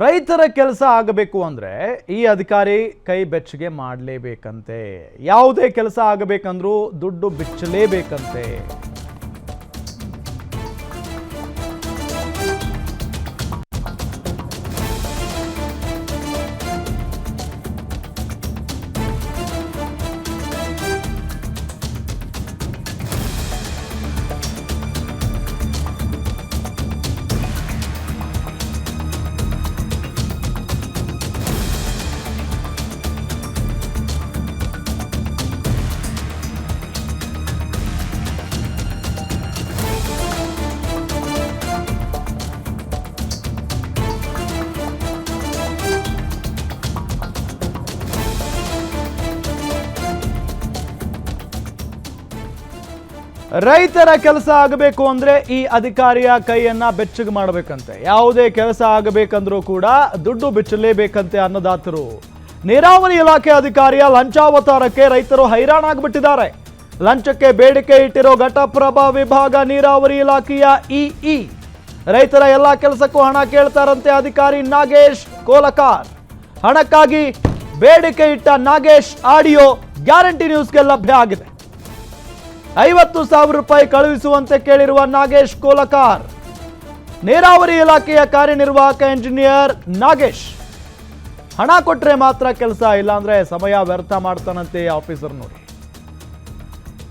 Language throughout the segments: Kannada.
ರೈತರ ಕೆಲಸ ಆಗಬೇಕು ಅಂದ್ರೆ ಈ ಅಧಿಕಾರಿ ಕೈ ಬೆಚ್ಚಗೆ ಮಾಡಲೇಬೇಕಂತೆ. ಯಾವುದೇ ಕೆಲಸ ಆಗಬೇಕಂದ್ರೂ ದುಡ್ಡು ಬಿಚ್ಚಲೇಬೇಕಂತೆ. ರೈತರ ಕೆಲಸ ಆಗಬೇಕು ಅಂದ್ರೆ ಈ ಅಧಿಕಾರಿಯ ಕೈಯನ್ನ ಬೆಚ್ಚಗೆ ಮಾಡಬೇಕಂತೆ. ಯಾವುದೇ ಕೆಲಸ ಆಗಬೇಕಂದ್ರೂ ಕೂಡ ದುಡ್ಡು ಬಿಚ್ಚಲೇಬೇಕಂತೆ ಅನ್ನದಾತರು. ನೀರಾವರಿ ಇಲಾಖೆ ಅಧಿಕಾರಿಯ ಲಂಚಾವತಾರಕ್ಕೆ ರೈತರು ಹೈರಾಣಾಗ್ಬಿಟ್ಟಿದ್ದಾರೆ. ಲಂಚಕ್ಕೆ ಬೇಡಿಕೆ ಇಟ್ಟಿರೋ ಘಟಪ್ರಭಾ ವಿಭಾಗ ನೀರಾವರಿ ಇಲಾಖೆಯ ಇಇ. ರೈತರ ಎಲ್ಲ ಕೆಲಸಕ್ಕೂ ಹಣ ಕೇಳ್ತಾರಂತೆ ಅಧಿಕಾರಿ ನಾಗೇಶ್ ಕೋಲಕಾರ್. ಹಣಕ್ಕಾಗಿ ಬೇಡಿಕೆ ಇಟ್ಟ ನಾಗೇಶ್ ಆಡಿಯೋ ಗ್ಯಾರಂಟಿ ನ್ಯೂಸ್ಗೆ ಲಭ್ಯ ಆಗಿದೆ. ಐವತ್ತು ಸಾವಿರ ರೂಪಾಯಿ ಕಳುಹಿಸುವಂತೆ ಕೇಳಿರುವ ನಾಗೇಶ್ ಕೋಲಕಾರ್. ನೀರಾವರಿ ಇಲಾಖೆಯ ಕಾರ್ಯನಿರ್ವಾಹಕ ಇಂಜಿನಿಯರ್ ನಾಗೇಶ್. ಹಣ ಕೊಟ್ಟರೆ ಮಾತ್ರ ಕೆಲಸ ಇಲ್ಲಾಂದ್ರೆ ಸಮಯ ವ್ಯರ್ಥ ಮಾಡ್ತಾನಂತೆ ಆಫೀಸರ್ ನೋಡಿ.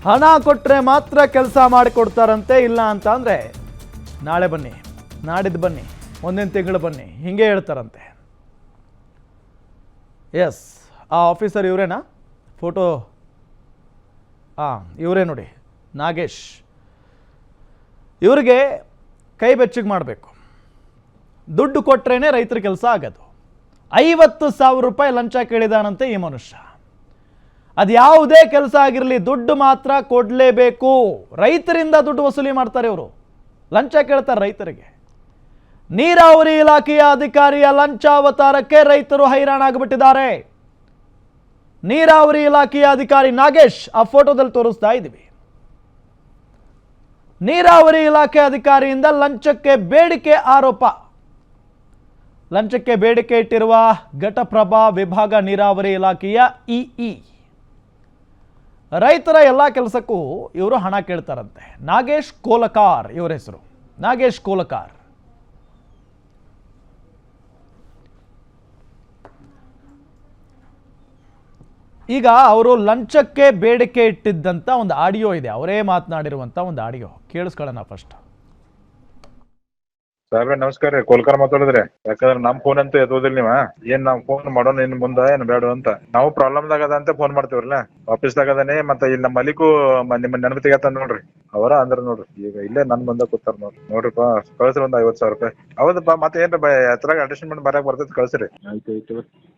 ಹಣ ಕೊಟ್ಟರೆ ಮಾತ್ರ ಕೆಲಸ ಮಾಡಿಕೊಡ್ತಾರಂತೆ ಇಲ್ಲ ಅಂತ ಅಂದರೆ, ನಾಳೆ ಬನ್ನಿ, ನಾಡಿದ್ದು ಬನ್ನಿ ಒಂದಿನ ತಿಂಗಳು ಬನ್ನಿ, ಹಿಂಗೆ ಹೇಳ್ತಾರಂತೆ. ಎಸ್ ಆ ಆಫೀಸರ್ ಇವರೇನಾ? ಫೋಟೋ ಹಾಂ ಇವರೇ ನೋಡಿ, ನಾಗೇಶ್. ಇವರಿಗೆ ಕೈ ಬೆಚ್ಚಗೆ ಮಾಡಬೇಕು. ದುಡ್ಡು ಕೊಟ್ರೇನೆ ರೈತರ ಕೆಲಸ ಆಗೋದು. ಐವತ್ತು ಸಾವಿರ ರೂಪಾಯಿ ಲಂಚ ಕೇಳಿದಾನಂತೆ ಈ ಮನುಷ್ಯ. ಅದು ಯಾವುದೇ ಕೆಲಸ ಆಗಿರಲಿ, ದುಡ್ಡು ಮಾತ್ರ ಕೊಡಲೇಬೇಕು. ರೈತರಿಂದ ದುಡ್ಡು ವಸೂಲಿ ಮಾಡ್ತಾರೆ ಇವರು. ಲಂಚ ಕೇಳ್ತಾರೆ ರೈತರಿಗೆ. ನೀರಾವರಿ ಇಲಾಖೆಯ ಅಧಿಕಾರಿಯ ಲಂಚಾವತಾರಕ್ಕೆ ರೈತರು ಹೈರಾಣಾಗ್ಬಿಟ್ಟಿದ್ದಾರೆ. ನೀರಾವರಿ ಇಲಾಖೆಯ ಅಧಿಕಾರಿ ನಾಗೇಶ್ ಆ ಫೋಟೋದಲ್ಲಿ ತೋರಿಸ್ತಾ ಇದ್ದೀವಿ. ನೀರಾವರಿ ಇಲಾಖೆ ಅಧಿಕಾರಿಯಿಂದ ಲಂಚಕ್ಕೆ ಬೇಡಿಕೆ ಆರೋಪ. ಲಂಚಕ್ಕೆ ಬೇಡಿಕೆ ಇಟ್ಟಿರುವ ಘಟಪ್ರಭಾ ವಿಭಾಗ ನೀರಾವರಿ ಇಲಾಖೆಯ ಇಇ. ರೈತರ ಎಲ್ಲ ಕೆಲಸಕ್ಕೂ ಇವರು ಹಣ ಕೇಳ್ತಾರಂತೆ. ನಾಗೇಶ್ ಕೋಲಕಾರ್ ಇವರ ಹೆಸರು. ನಾಗೇಶ್ ಕೋಲಕಾರ್. ಈಗ ಅವರು ಲಂಚಕ್ಕೆ ಬೇಡಿಕೆ ಇಟ್ಟಿದ್ದಂಥ ಒಂದು ಆಡಿಯೋ ಇದೆ. ಅವರೇ ಮಾತನಾಡಿರುವಂಥ ಒಂದು ಆಡಿಯೋ. ಕೇಳಿಸ್ಕೊಳ್ಳೋಣ ಫಸ್ಟ್ ಸಾಹೇಬ್ರೆ ನಮಸ್ಕಾರ ರೀ. ಕೋಲ್ಕರ್ ಮಾತಾಡಿದ್ರೆ. ಯಾಕಂದ್ರೆ ನಮ್ ಫೋನ್ ಅಂತ ಎತ್ತೋದಿಲ್ಲ ನೀವ. ಏನ್ ನಾವ್ ಫೋನ್ ಮಾಡೋಣ ಇನ್ ಮುಂದ ಏನ್ ಬೇಡ ಅಂತ. ನಾವು ಪ್ರಾಬ್ಲಮ್ ಆಗದ ಅಂತ ಫೋನ್ ಮಾಡ್ತೀವ್ರಲ್ಲ. ಆಫೀಸ್ ದಾಗದಾನೆ ಮತ್ತೆ ಇಲ್ಲಿ ನಮ್ಮ ಮಲಿಕು ನಿಮ್ಮ ನೆನಪು ತೆಗತ್ತ ನೋಡ್ರಿ. ಅವರ ಅಂದ್ರ ನೋಡ್ರಿ. ಈಗ ಇಲ್ಲೇ ನನ್ ಬಂದ ಕೂತಾರ ನೋಡ್ರಿ. ನೋಡ್ರಿಪ್ಪ ಕಳ್ಸ್ರಿ ಒಂದ್ ಐವತ್ ಸಾವಿರ ರೂಪಾಯಿ. ಹೌದಪ್ಪ ಮತ್ತೆ ಏನ್ರ ಎತ್ರಾಗ ಅಡ್ಜಸ್ಟ್ಮೆಂಟ್ ಬರಕ್ ಬರ್ತೈತಿ ಕಳ್ಸ್ರಿ. ಆಯ್ತು ಆಯ್ತು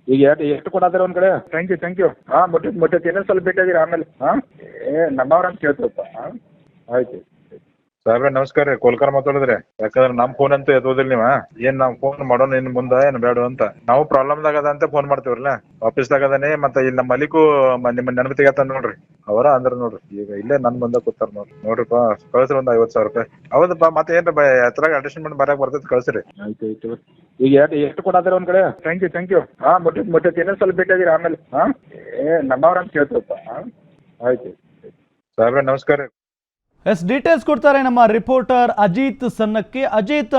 ಈಗ ಎಷ್ಟು ಎಷ್ಟು ಕೊಡಾತೀರ ಒಂದ್ ಕಡೆ? ಥ್ಯಾಂಕ್ ಯು ಥ್ಯಾಂಕ್ ಯು ಹಾ ಮುಟ್ಟೈತಿ ಮುಟ್ಟಿ ಇನ್ನೊಂದ್ ಸ್ವಲ್ಪ ಬೇಕಾಗಿರ ಆಮೇಲೆ. ಹಾ? ಏ ನಮ್ಮವ್ರ ಅಂತ ಕೇಳ್ತೀವಪ್ಪ. ಹಾ ಆಯ್ತು. ಸಾಹೇಬ್ರೆ ನಮಸ್ಕಾರ ರೀ. ಕೋಲ್ಕರ್ ಮಾತಾಡಿದ್ರಿ. ಯಾಕಂದ್ರೆ ನಮ್ ಫೋನ್ ಅಂತ ಎತ್ತೋದಿಲ್ಲ ನೀವ. ಏನ್ ನಾವ್ ಫೋನ್ ಮಾಡೋಣ ಇನ್ ಮುಂದ ಏನ್ ಬೇಡ ಅಂತ. ನಾವು ಪ್ರಾಬ್ಲಮ್ ದಾಗ ಅದ ಅಂತ ಫೋನ್ ಮಾಡ್ತೀವ್ರಲ್ಲ. ಆಫೀಸ್ ದಾಗ ಅದಾನೆ ಮತ್ತ ಇಲ್ಲಿ ನಮ್ಮ ಮಲಿಕು ನಿಮ್ಮ ನೆನಪು ತೆಗತ್ತ ನೋಡ್ರಿ. ಅವರ ಅಂದ್ರ ನೋಡ್ರಿ. ಈಗ ಇಲ್ಲೇ ನನ್ ಮುಂದೆ ಕೂತಾರ ನೋಡ್ರಿ. ನೋಡ್ರಿಪ್ಪ ಕಳ್ಸ್ರಿ ಒಂದ್ ಐವತ್ ಸಾವಿರ ರೂಪಾಯಿ. ಹೌದಪ್ಪ ಮತ್ತೆ ಏನ್ರಿ ಎತ್ರಾಗ ಅಡ್ಜಸ್ಟ್ಮೆಂಟ್ ಬರಕ್ ಬರ್ತೈತಿ ಕಳ್ಸ್ರಿ. ಆಯ್ತು ಆಯ್ತು ಈಗ ಎಷ್ಟು ಎಷ್ಟು ಕೊಡಾದ್ರೆ ಒಂದ್ ಕಡೆ? ಥ್ಯಾಂಕ್ ಯು ಥ್ಯಾಂಕ್ ಯು ಹಾ ಮುಟ್ಟೈತಿ ಮುಟ್ಟೈತಿ ಇನ್ನೊಂದ್ ಸ್ವಲ್ಪ ಬೇಕಾಗಿರ ಆಮೇಲೆ. ಹಾ? ಏ ನಮ್ಮವ್ರ ಅಂತ ಕೇಳ್ತೀವಪ್ಪ. ಆಯ್ತು ಸಾಹೇಬ್ರೆ ನಮಸ್ಕಾರ ಎಸ್ ಡೀಟೇಲ್ಸ್ ಕೊಡ್ತಾರೆ ನಮ್ಮ ರಿಪೋರ್ಟರ್ ಅಜಿತ್ ಸನ್ನಕ್ಕೆ. ಅಜಿತ್,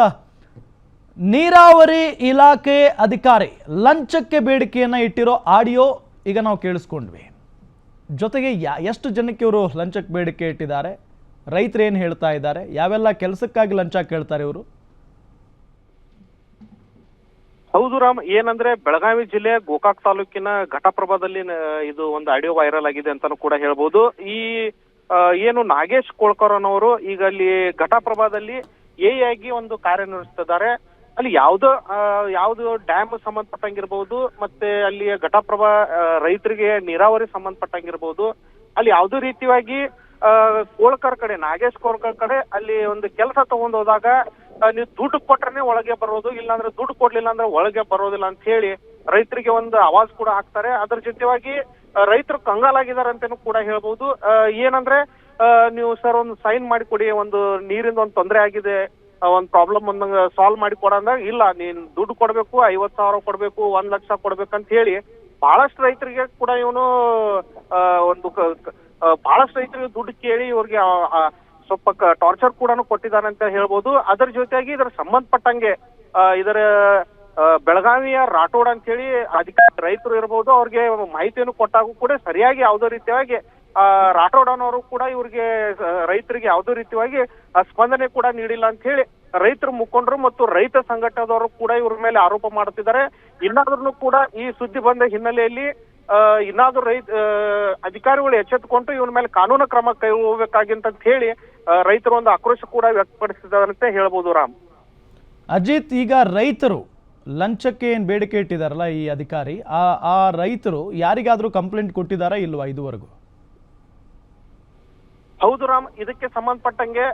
ನೀರಾವರಿ ಇಲಾಖೆ ಅಧಿಕಾರಿ, ಲಂಚಕ್ಕೆ ಬೇಡಿಕೆಯನ್ನು ಇಟ್ಟಿರೋ ಆಡಿಯೋ ಈಗ ನಾವು ಕೇಳಿಸ್ಕೊಂಡ್ವಿ. ಜೊತೆಗೆ ಯಾ, ಎಷ್ಟು ಜನಕ್ಕೆ ಇವರು ಲಂಚಕ್ಕೆ ಬೇಡಿಕೆ ಇಟ್ಟಿದ್ದಾರೆ? ರೈತರು ಏನು ಹೇಳ್ತಾ ಇದ್ದಾರೆ? ಯಾವೆಲ್ಲ ಕೆಲಸಕ್ಕಾಗಿ ಲಂಚ ಕೇಳ್ತಾರೆ ಇವರು? ಹೌದು ರಾಮ್, ಏನಂದ್ರೆ ಬೆಳಗಾವಿ ಜಿಲ್ಲೆ ಗೋಕಾಕ್ ತಾಲೂಕಿನ ಘಟಪ್ರಭಾದಲ್ಲಿ ಇದು ಒಂದು ಆಡಿಯೋ ವೈರಲ್ ಆಗಿದೆ ಅಂತಾನು ಕೂಡ ಹೇಳ್ಬೋದು. ಈ ಏನು ನಾಗೇಶ್ ಕೋಳ್ಕರ್ ಅನ್ನೋರು ಈಗ ಅಲ್ಲಿ ಘಟಪ್ರಭಾದಲ್ಲಿ ಎ ಆಗಿ ಒಂದು ಕಾರ್ಯನಿರ್ವಹಿಸ್ತಿದ್ದಾರೆ. ಅಲ್ಲಿ ಯಾವ್ದೋ ಯಾವ್ದು ಡ್ಯಾಮ್ ಸಂಬಂಧಪಟ್ಟಂಗಿರ್ಬಹುದು ಮತ್ತೆ ಅಲ್ಲಿ ಘಟಪ್ರಭಾ ರೈತರಿಗೆ ನೀರಾವರಿ ಸಂಬಂಧಪಟ್ಟಂಗಿರ್ಬಹುದು ಅಲ್ಲಿ ಯಾವುದೇ ರೀತಿಯಾಗಿ ಕೋಳ್ಕರ್ ಕಡೆ, ನಾಗೇಶ್ ಕೋಳ್ಕರ್ ಕಡೆ ಅಲ್ಲಿ ಒಂದು ಕೆಲಸ ತಗೊಂಡ್ ಹೋದಾಗ ನೀವು ದುಡ್ಡು ಕೊಟ್ರೆ ಒಳಗೆ ಬರೋದು, ಇಲ್ಲಾಂದ್ರೆ ದುಡ್ಡು ಕೊಡ್ಲಿಲ್ಲ ಅಂದ್ರೆ ಒಳಗೆ ಬರೋದಿಲ್ಲ ಅಂತ ಹೇಳಿ ರೈತರಿಗೆ ಒಂದು ಆವಾಜ್ ಕೂಡ ಹಾಕ್ತಾರೆ. ಅದ್ರ ಜೊತೆವಾಗಿ ರೈತರು ಕಂಗಾಲಾಗಿದ್ದಾರೆ ಅಂತಾನು ಕೂಡ ಹೇಳ್ಬಹುದು ಏನಂದ್ರೆ ನೀವು ಸರ್ ಒಂದು ಸೈನ್ ಮಾಡಿ ಕೊಡಿ, ಒಂದು ನೀರಿಂದ ಒಂದು ತೊಂದರೆ ಆಗಿದೆ ಒಂದ್ ಪ್ರಾಬ್ಲಮ್ ಒಂದಂಗ ಸಾಲ್ವ್ ಮಾಡಿ ಕೊಡಂದಾಗ ಇಲ್ಲ, ನೀನ್ ದುಡ್ಡು ಕೊಡ್ಬೇಕು ಐವತ್ ಸಾವಿರ ಕೊಡ್ಬೇಕು, ಒಂದ್ ಲಕ್ಷ ಕೊಡ್ಬೇಕಂತ ಹೇಳಿ, ಬಹಳಷ್ಟು ರೈತರಿಗೆ ಕೂಡ ಇವನು ಒಂದು ಬಹಳಷ್ಟು ರೈತರಿಗೆ ದುಡ್ಡು ಕೇಳಿ ಇವ್ರಿಗೆ ಸ್ವಲ್ಪ ಟಾರ್ಚರ್ ಕೂಡ ಕೊಟ್ಟಿದ್ದಾನೆ ಅಂತ ಹೇಳ್ಬೋದು. ಅದರ ಜೊತೆಯಾಗಿ ಇದರ ಸಂಬಂಧಪಟ್ಟಂಗೆ ಇದರ ಬೆಳಗಾವಿಯ ರಾಠೋಡ್ ಅಂತ ಹೇಳಿ ಅಧಿಕಾರಿ ರೈತರು ಇರ್ಬೋದು, ಅವ್ರಿಗೆ ಮಾಹಿತಿಯನ್ನು ಕೊಟ್ಟಾಗೂ ಕೂಡ ಸರಿಯಾಗಿ ಯಾವುದೇ ರೀತಿಯಾಗಿ ರಾಠೋಡ್ ಅನ್ನೋರು ಕೂಡ ಇವ್ರಿಗೆ ರೈತರಿಗೆ ಯಾವುದೇ ರೀತಿಯಾಗಿ ಸ್ಪಂದನೆ ಕೂಡ ನೀಡಿಲ್ಲ ಅಂತ ಹೇಳಿ ರೈತರು ಮುಖಂಡರು ಮತ್ತು ರೈತ ಸಂಘಟನೆದವರು ಕೂಡ ಇವ್ರ ಮೇಲೆ ಆರೋಪ ಮಾಡುತ್ತಿದ್ದಾರೆ. ಇನ್ನಾದ್ರೂ ಕೂಡ ಈ ಸುದ್ದಿ ಬಂದ ಹಿನ್ನೆಲೆಯಲ್ಲಿ ಇನ್ನಾದ್ರೂ ರೈತ ಅಧಿಕಾರಿಗಳು ಎಚ್ಚೆತ್ತುಕೊಂಡು ಇವನ ಮೇಲೆ ಕಾನೂನು ಕ್ರಮ ಕೈಗೊಳ್ಳಬೇಕಾಗಿಂತ ಹೇಳಿ ರೈತರು ಒಂದು ಆಕ್ರೋಶ ಕೂಡ ವ್ಯಕ್ತಪಡಿಸಿದ್ದಾರೆ ಅಂತ ಹೇಳ್ಬೋದು ರಾಮ್. ಅಜಿತ್, ಈಗ ರೈತರು ಲಂಚಕ್ಕೆ ಏನು ಬೇಡಿಕೆ ಇಟ್ಟಿದಾರಲ್ಲ ಈ ಅಧಿಕಾರಿ, ಆ ಆ ರೈತರು ಯಾರಿಗಾದರೂ ಕಂಪ್ಲೇಂಟ್ ಕೊಟ್ಟಿದ್ದಾರಾ ಇಲ್ವಾ ಇದುವರೆಗೂ? ಹೌದು ರಾಮ್, ಇದಕ್ಕೆ ಸಂಬಂಧಪಟ್ಟಂಗೆ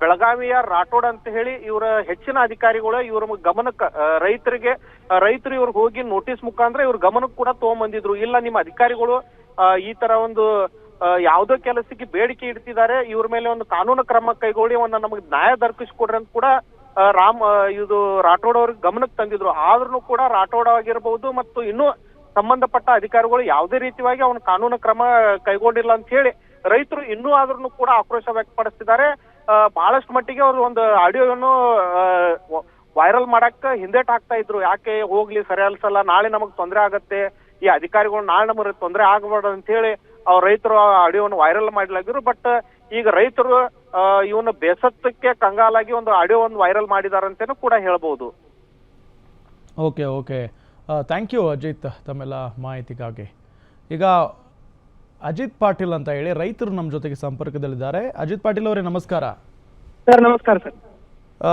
ಬೆಳಗಾವಿಯ ರಾಠೋಡ್ ಅಂತ ಹೇಳಿ ಇವರ ಹೆಚ್ಚಿನ ಅಧಿಕಾರಿಗಳು ಇವರ ಗಮನಕ್ಕೆ ರೈತರಿಗೆ ರೈತರು ಇವ್ರಿಗೆ ಹೋಗಿ ನೋಟಿಸ್ ಮುಖಾಂತರ ಇವ್ರ ಗಮನಕ್ಕೆ ಕೂಡ ತಗೊಂಬಂದಿದ್ರು. ಇಲ್ಲ, ನಿಮ್ಮ ಅಧಿಕಾರಿಗಳು ಈ ತರ ಒಂದು ಯಾವುದೋ ಕೆಲಸಕ್ಕೆ ಬೇಡಿಕೆ ಇಡ್ತಿದ್ದಾರೆ ಇವ್ರ ಮೇಲೆ ಒಂದು ಕಾನೂನು ಕ್ರಮ ಕೈಗೊಳ್ಳಿ, ಒಂದು ನಮಗೆ ನ್ಯಾಯ ದರ್ಕಿಸಿಕೊಡ್ರಿ ಅಂತ ಕೂಡ ರಾಮ್, ಇದು ರಾಠೋಡ್ ಅವ್ರಿಗೆ ಗಮನಕ್ಕೆ ತಂದಿದ್ರು. ಆದ್ರೂ ಕೂಡ ರಾಠೋಡ್ ಆಗಿರ್ಬಹುದು ಮತ್ತು ಇನ್ನೂ ಸಂಬಂಧಪಟ್ಟ ಅಧಿಕಾರಿಗಳು ಯಾವುದೇ ರೀತಿಯಾಗಿ ಅವನು ಕಾನೂನು ಕ್ರಮ ಕೈಗೊಂಡಿಲ್ಲ ಅಂತ ಹೇಳಿ ರೈತರು ಇನ್ನೂ ಆದ್ರೂ ಕೂಡ ಆಕ್ರೋಶ ವ್ಯಕ್ತಪಡಿಸ್ತಿದ್ದಾರೆ. ಬಹಳಷ್ಟು ಮಟ್ಟಿಗೆ ಅವರು ಒಂದು ಆಡಿಯೋವನ್ನು ವೈರಲ್ ಮಾಡಕ್ಕ ಹಿಂದೇಟ್ ಹಾಕ್ತಾ ಇದ್ರು. ಯಾಕೆ ಹೋಗ್ಲಿ, ಸರಿ ಅಲ್ಸಲ್ಲ, ನಾಳೆ ನಮಗ್ ತೊಂದರೆ ಆಗತ್ತೆ. ಈ ಅಧಿಕಾರಿಗಳು ನಾಳೆ ನಮಗೆ ತೊಂದರೆ ಆಗಬಾರ್ದು ಅಂತ ಹೇಳಿ ಅವ್ರ ರೈತರು ಆ ಆಡಿಯೋವನ್ನು ವೈರಲ್ ಮಾಡ್ಲಾಗಿದ್ರು. ಬಟ್ ಈಗ ರೈತರು ಇವನ ಬೇಸತ್ತಕ್ಕೆ ಕಂಗಾಲಾಗಿ ಒಂದು ಆಡಿಯೋ ಒಂದು ವೈರಲ್ ಮಾಡಿದಾರಂತೇನು ಕೂಡ ಹೇಳ್ಬೋದು. Okay okay. Thank you Ajit ತಮ್ಮೆಲ್ಲ ಮಾಹಿತಿಗಾಗಿ. ಈಗ ಅಜಿತ್ ಪಾಟೀಲ್ ಅಂತ ಹೇಳಿ ರೈತರು ನಮ್ಮ ಜೊತೆಗೆ ಸಂಪರ್ಕದಲ್ಲಿದ್ದಾರೆ. ಅಜಿತ್ ಪಾಟೀಲ್ ಅವರೇ ನಮಸ್ಕಾರ. ಸರ್ ನಮಸ್ಕಾರ ಸರ್. ಆ,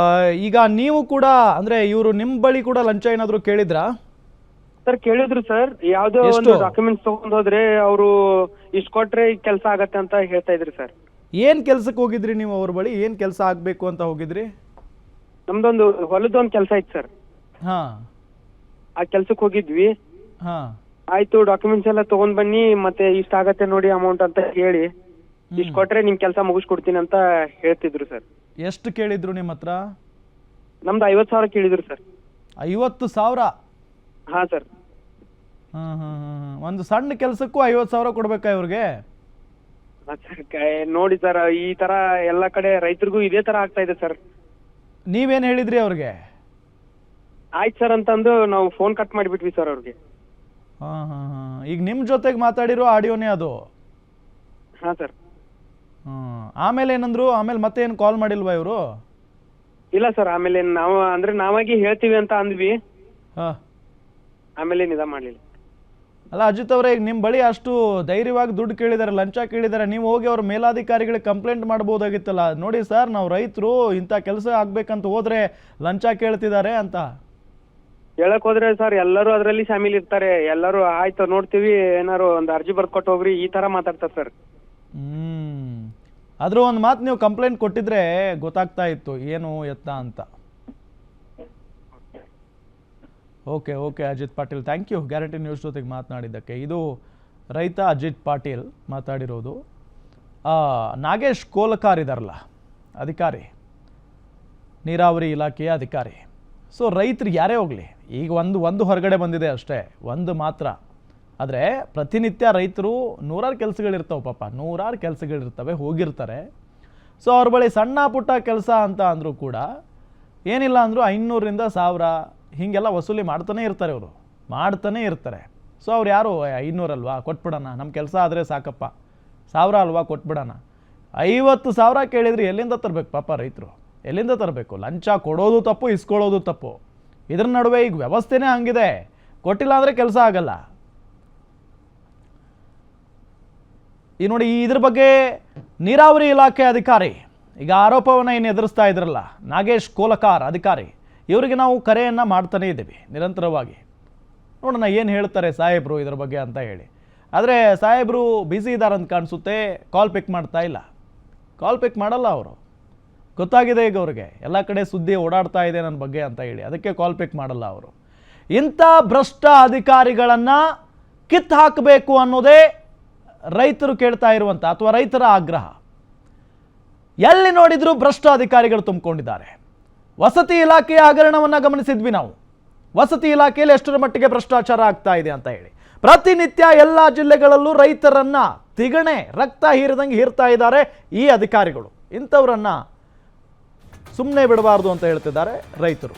ಈಗ ನೀವು ಕೂಡ ಅಂದ್ರೆ ಇವರು ನಿಮ್ಮ ಬಳಿ ಕೂಡ ಲಂಚ ಏನಾದ್ರು ಕೇಳಿದ್ರಾ? ಸರ್ ಕೇಳಿದ್ರು ಸರ್. ಯಾವ್ದೋ ಒಂದು ಡಾಕ್ಯುಮೆಂಟ್ಸ್ ತಗೊಂಡ್ ಹೋದ್ರೆ ಅವರು ಇಷ್ಟ ಕೊಟ್ರೆ ಕೆಲಸ ಆಗತ್ತೆ ಅಂತ ಹೇಳ್ತಾ ಇದ್ರಿ ಸರ್. ಏನು ಕೆಲ್ಸಕ್ಕೆ ಹೋಗಿದ್ರಿ ನೀವು ಅವ್ರ ಬಳಿ? ಏನು ಕೆಲಸ ಆಗಬೇಕು ಅಂತ ಹೋಗಿದ್ರಿ? ನಮ್ದೊಂದು ಹೊಲದೊಂದು ಕೆಲಸ ಐತ್ ಸರ್. ಹಾ. ಆ ಕೆಲ್ಸಕ್ಕೆ ಹೋಗಿದ್ವಿ. ಹಾ. ಆಯ್ತು ಡಾಕ್ಯುಮೆಂಟ್ಸ್ ಎಲ್ಲ ತಗೊಂಡ್ ಬನ್ನಿ ಮತ್ತೆ ಇಷ್ಟ ಆಗತ್ತೆ ನೋಡಿ ಅಮೌಂಟ್ ಅಂತ ಹೇಳಿ. ಇಷ್ಟು ಕೊಟ್ರೆ ನಿಮ್ ಕೆಲಸ ಮುಗಿಸ್ಕೊಡ್ತೀನಿ ಅಂತ ಹೇಳ್ತಿದ್ರು ಸರ್. ಎಷ್ಟು ಕೇಳಿದ್ರು ನಿಮ್ ಹತ್ರ? ನಮ್ದು ಐವತ್ ಸಾವಿರ ಕೇಳಿದ್ರು ಸರ್. ಐವತ್ತು ಸಾವಿರ? ಹಾ ಸರ್. ಹಾಂ ಹಾಂ ಹಾಂ ಒಂದು ಸಣ್ಣ ಕೆಲ್ಸಕ್ಕೂ ಐವತ್ ಸಾವಿರ ಕೊಡ್ಬೇಕಾ ಇವ್ರಿಗೆ? ಸರ್ ನೋಡಿ ಸರ್ ಈ ತರ ಎಲ್ಲ ಕಡೆ ರೈತರಿಗೂ ಇದೇ ತರ ಆಗ್ತಾ ಇದೆ ಸರ್. ನೀವೇನ್ ಹೇಳಿದ್ರಿ ಅವ್ರಿಗೆ? ಆಯ್ತು ಸರ್ ಅಂತಂದು ನಾವು ಫೋನ್ ಕಟ್ ಮಾಡಿಬಿಟ್ವಿ ಸರ್ ಅವ್ರಿಗೆ. ಹಾಂ ಹಾಂ ಹಾಂ. ಈಗ ನಿಮ್ಮ ಜೊತೆಗೆ ಮಾತಾಡಿರೋ ಆಡಿಯೋನೇ ಅದು. ಹಾ ಸರ್. ಹ್ಮ್. ಆಮೇಲೆ ಏನಂದ್ರು? ಆಮೇಲೆ ಮತ್ತೆ ಏನು ಕಾಲ್ ಮಾಡಿಲ್ವಾ ಇವರು? ಇಲ್ಲ ಸರ್ ಆಮೇಲೆ ನಾವು ಅಂದ್ರೆ ನಾವಾಗಿ ಹೇಳ್ತೀವಿ ಅಂತ ಅಂದ್ವಿ. ಹಾ. ಆಮೇಲೆ ನಿದ ಮಾಡ್ಲಿಲ್ಲ. ಅಲ್ಲ ಅಜಿತ್ ಅವರೇ ಈಗ ನಿಮ್ಮ ಬಳಿ ಅಷ್ಟು ಧೈರ್ಯವಾಗಿ ದುಡ್ಡು ಕೇಳಿದ್ದಾರೆ ಲಂಚ ಕೇಳಿದ್ದಾರೆ ನೀವು ಹೋಗಿ ಅವ್ರ ಮೇಲಾಧಿಕಾರಿಗಳಿಗೆ ಕಂಪ್ಲೇಂಟ್ ಮಾಡ್ಬೋದಾಗಿತ್ತಲ್ಲ ನೋಡಿ ಸರ್ ನಾವು ರೈತರು ಇಂಥ ಕೆಲಸ ಆಗ್ಬೇಕಂತ ಹೋದ್ರೆ ಲಂಚ ಕೇಳ್ತಿದ್ದಾರೆ ಅಂತ. ಹೇಳಕ್ ಹೋದ್ರೆ ಸರ್ ಎಲ್ಲರೂ ಅದರಲ್ಲಿ ಶಾಮೀಲ್ ಇರ್ತಾರೆ. ಎಲ್ಲರೂ ಆಯ್ತು ನೋಡ್ತೀವಿ ಏನಾರು ಒಂದು ಅರ್ಜಿ ಬರ್ಕೊಟ್ಟು ಹೋಗ್ರಿ ಈ ತರ ಮಾತಾಡ್ತಾರೆ ಸರ್. ಹ್ಮ್. ಆದ್ರೂ ಒಂದು ಮಾತು ನೀವು ಕಂಪ್ಲೇಂಟ್ ಕೊಟ್ಟಿದ್ರೆ ಗೊತ್ತಾಗ್ತಾ ಇತ್ತು ಏನು ಎತ್ತ ಅಂತ. Okay okay, Ajit Patil. Thank you Guarantee News ಜೊತೆಗೆ ಮಾತನಾಡಿದ್ದಕ್ಕೆ. ಇದು ರೈತ ಅಜಿತ್ ಪಾಟೀಲ್ ಮಾತಾಡಿರೋದು. ನಾಗೇಶ್ ಕೋಲಕಾರ್ ಇದಾರಲ್ಲ, ಅಧಿಕಾರಿ, ನೀರಾವರಿ ಇಲಾಖೆಯ ಅಧಿಕಾರಿ. ಸೊ ರೈತರು ಯಾರೇ ಹೋಗಲಿ, ಈಗ ಒಂದು ಒಂದು ಹೊರಗಡೆ ಬಂದಿದೆ ಅಷ್ಟೇ, ಒಂದು ಮಾತ್ರ. ಆದರೆ, ಪ್ರತಿನಿತ್ಯ ರೈತರು ನೂರಾರು ಕೆಲಸಗಳಿರ್ತಾವೆ ಪಾಪ, ನೂರಾರು ಕೆಲಸಗಳಿರ್ತವೆ, ಹೋಗಿರ್ತಾರೆ. ಸೊ ಅವ್ರ ಬಳಿ ಸಣ್ಣ ಪುಟ್ಟ ಕೆಲಸ ಅಂತ ಅಂದರೂ ಕೂಡ, ಏನಿಲ್ಲ ಅಂದರೂ ಐನೂರರಿಂದ ಸಾವಿರ ಹೀಗೆಲ್ಲ ವಸೂಲಿ ಮಾಡ್ತಾನೆ ಇರ್ತಾರೆ ಅವರು ಮಾಡ್ತಾನೆ ಇರ್ತಾರೆ. ಸೊ ಅವ್ರು ಯಾರು? ಐನೂರಲ್ವಾ ಕೊಟ್ಬಿಡೋಣ. ನಮ್ಮ ಕೆಲಸ ಆದರೆ ಸಾಕಪ್ಪ. ಸಾವಿರ ಅಲ್ವಾ? ಕೊಟ್ಬಿಡೋಣ. ಐವತ್ತು ಸಾವಿರ ಕೇಳಿದ್ರೆ ಎಲ್ಲಿಂದ ತರಬೇಕು ಪಾಪ ರೈತರು? ಎಲ್ಲಿಂದ ತರಬೇಕು? ಲಂಚ ಕೊಡೋದು ತಪ್ಪು, ಇಸ್ಕೊಳ್ಳೋದು ತಪ್ಪು. ಇದ್ರ ನಡುವೆ ಈಗ ವ್ಯವಸ್ಥೆನೇ ಹಂಗಿದೆ. ಕೊಟ್ಟಿಲ್ಲ ಅಂದರೆ ಕೆಲಸ ಆಗಲ್ಲ. ಈ ನೋಡಿ ಇದ್ರ ಬಗ್ಗೆ ನೀರಾವರಿ ಇಲಾಖೆ ಅಧಿಕಾರಿ ಈಗ ಆರೋಪವನ್ನು ಏನು ಎದುರಿಸ್ತಾ ಇದ್ರಲ್ಲ. ನಾಗೇಶ್ ಕೋಲಕಾರ್ ಅಧಿಕಾರಿ. ಇವರಿಗೆ ನಾವು ಕರೆಯನ್ನು ಮಾಡ್ತಾನೇ ಇದ್ದೀವಿ, ನಿರಂತರವಾಗಿ. ನೋಡೋಣ ಏನು ಹೇಳ್ತಾರೆ ಸಾಹೇಬರು ಇದರ ಬಗ್ಗೆ ಅಂತ ಹೇಳಿ. ಆದರೆ ಸಾಹೇಬರು ಬ್ಯುಸಿ ಇದ್ದಾರೆ ಅಂತ ಕಾಣಿಸುತ್ತೆ ಕಾಲ್ ಪಿಕ್ ಮಾಡ್ತಾ ಇಲ್ಲ. ಕಾಲ್ ಪಿಕ್ ಮಾಡಲ್ಲ ಅವರು. ಗೊತ್ತಾಗಿದೆ ಈಗ ಅವ್ರಿಗೆ, ಎಲ್ಲ ಕಡೆ ಸುದ್ದಿ ಓಡಾಡ್ತಾ ಇದೆ ನನ್ನ ಬಗ್ಗೆ ಅಂತ ಹೇಳಿ. ಅದಕ್ಕೆ ಕಾಲ್ ಪಿಕ್ ಮಾಡಲ್ಲ ಅವರು. ಇಂಥ ಭ್ರಷ್ಟ ಅಧಿಕಾರಿಗಳನ್ನು ಕಿತ್ತು ಹಾಕಬೇಕು ಅನ್ನೋದೇ ರೈತರು ಕೇಳ್ತಾ ಇರುವಂಥ ಅಥವಾ ರೈತರ ಆಗ್ರಹ. ಎಲ್ಲಿ ನೋಡಿದರೂ ಭ್ರಷ್ಟ ಅಧಿಕಾರಿಗಳು ತುಂಬಿಕೊಂಡಿದ್ದಾರೆ. ವಸತಿ ಇಲಾಖೆಯ ಹಗರಣವನ್ನು ಗಮನಿಸಿದ್ವಿ ನಾವು. ವಸತಿ ಇಲಾಖೆಯಲ್ಲಿ ಎಷ್ಟರ ಮಟ್ಟಿಗೆ ಭ್ರಷ್ಟಾಚಾರ ಆಗ್ತಾ ಇದೆ ಅಂತ ಹೇಳಿ. ಪ್ರತಿನಿತ್ಯ ಎಲ್ಲ ಜಿಲ್ಲೆಗಳಲ್ಲೂ ರೈತರನ್ನ ತಿಗಣೆ, ರಕ್ತ ಹೀರಿದಂಗೆ ಹೀರ್ತಾ ಇದ್ದಾರೆ ಈ ಅಧಿಕಾರಿಗಳು. ಇಂಥವ್ರನ್ನ ಸುಮ್ಮನೆ ಬಿಡಬಾರ್ದು ಅಂತ ಹೇಳ್ತಿದ್ದಾರೆ ರೈತರು.